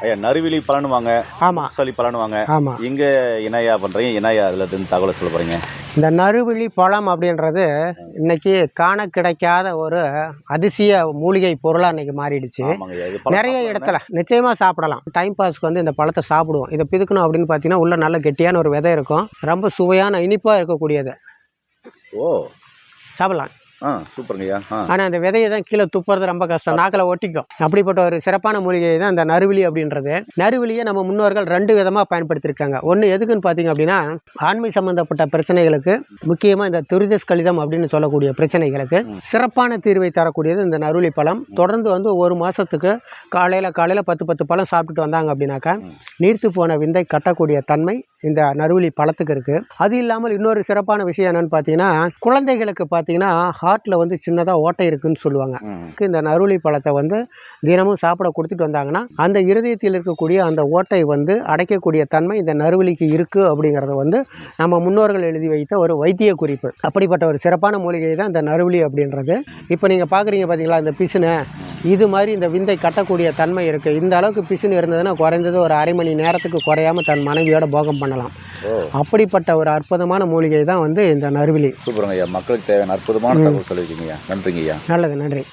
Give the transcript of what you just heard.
ஐயா நறுவிலி பலனுவாங்க ஆமாம் சளி பலனுவாங்க. ஆமாம் இங்க என்னையா பண்றீங்க? என்னையா அதுல இருந்து தகவலை சொல்ல போறீங்க? இந்த நறுவிழி பழம் அப்படின்றது இன்னைக்கு காண கிடைக்காத ஒரு அதிசய மூலிகை பொருளாக இன்னைக்கு மாறிடுச்சு. நிறைய இடத்துல நிச்சயமாக சாப்பிடலாம். டைம் பாஸ்க்கு வந்து இந்த பழத்தை சாப்பிடுவோம். இதை பிதுக்கணும் அப்படின்னு பார்த்தீங்கன்னா உள்ள நல்ல கெட்டியான ஒரு விதை இருக்கும். ரொம்ப சுவையான இனிப்பாக இருக்கக்கூடியது. ஓ. சாப்பிடலாம். ஆ ஆனால் அந்த விதையை தான் கீழே துப்புறது ரொம்ப கஷ்டம். நாக்கில் ஒட்டிக்கும். அப்படிப்பட்ட ஒரு சிறப்பான மூலிகை தான் இந்த நறுவிலி அப்படின்றது. நறுவிலியை நம்ம முன்னோர்கள் ரெண்டு விதமாக பயன்படுத்தியிருக்காங்க ஒன்று எதுக்குன்னு பார்த்தீங்க அப்படின்னா ஆண்மை சம்பந்தப்பட்ட பிரச்சனைகளுக்கு முக்கியமாக இந்த துரிதஸ் கலிதம் அப்படின்னு சொல்லக்கூடிய பிரச்சனைகளுக்கு சிறப்பான தீர்வை தரக்கூடியது இந்த நறுவிலி பழம். தொடர்ந்து வந்து ஒரு மாதத்துக்கு காலையில் காலையில் பத்து பத்து பழம் சாப்பிட்டுட்டு வந்தாங்க அப்படின்னாக்கா நீர்த்து போன விந்தை கட்டக்கூடிய தன்மை இந்த நறுவிலி பழத்துக்கு இருக்குது அது இல்லாமல் இன்னொரு சிறப்பான விஷயம் என்னன்னு பார்த்தீங்கன்னா குழந்தைகளுக்கு பார்த்தீங்கன்னா ஹார்ட்டில் வந்து சின்னதாக ஓட்டை இருக்குன்னு சொல்லுவாங்க. இந்த நறுளி பழத்தை வந்து தினமும் சாப்பிட கொடுத்துட்டு வந்தாங்கன்னா அந்த இருதயத்தில் இருக்கக்கூடிய அந்த ஓட்டை வந்து அடைக்கக்கூடிய தன்மை இந்த நறுவலிக்கு இருக்குது அப்படிங்கிறத வந்து நம்ம முன்னோர்கள் எழுதி வைத்த ஒரு வைத்திய குறிப்பு. அப்படிப்பட்ட ஒரு சிறப்பான மூலிகை தான் இந்த நறுவலி அப்படின்றது. இப்போ நீங்கள் பார்க்குறீங்க பார்த்தீங்களா இந்த பிசுனை இது மாதிரி இந்த விந்தை கட்டக்கூடிய தன்மை இருக்குது இந்த அளவுக்கு பிசுனு இருந்ததுன்னா குறைந்தது ஒரு அரை மணி நேரத்துக்கு குறையாம தன் மனைவியோட போகம் பண்ணலாம். அப்படிப்பட்ட ஒரு அற்புதமான மூலிகை தான் வந்து இந்த நறுவிலி. சூப்பருங்க ஐயா. மக்களுக்கு தேவையான அற்புதமான தகவல் சொல்லியிருக்கீங்க நன்றிங்க ஐயா. நல்லது நன்றி.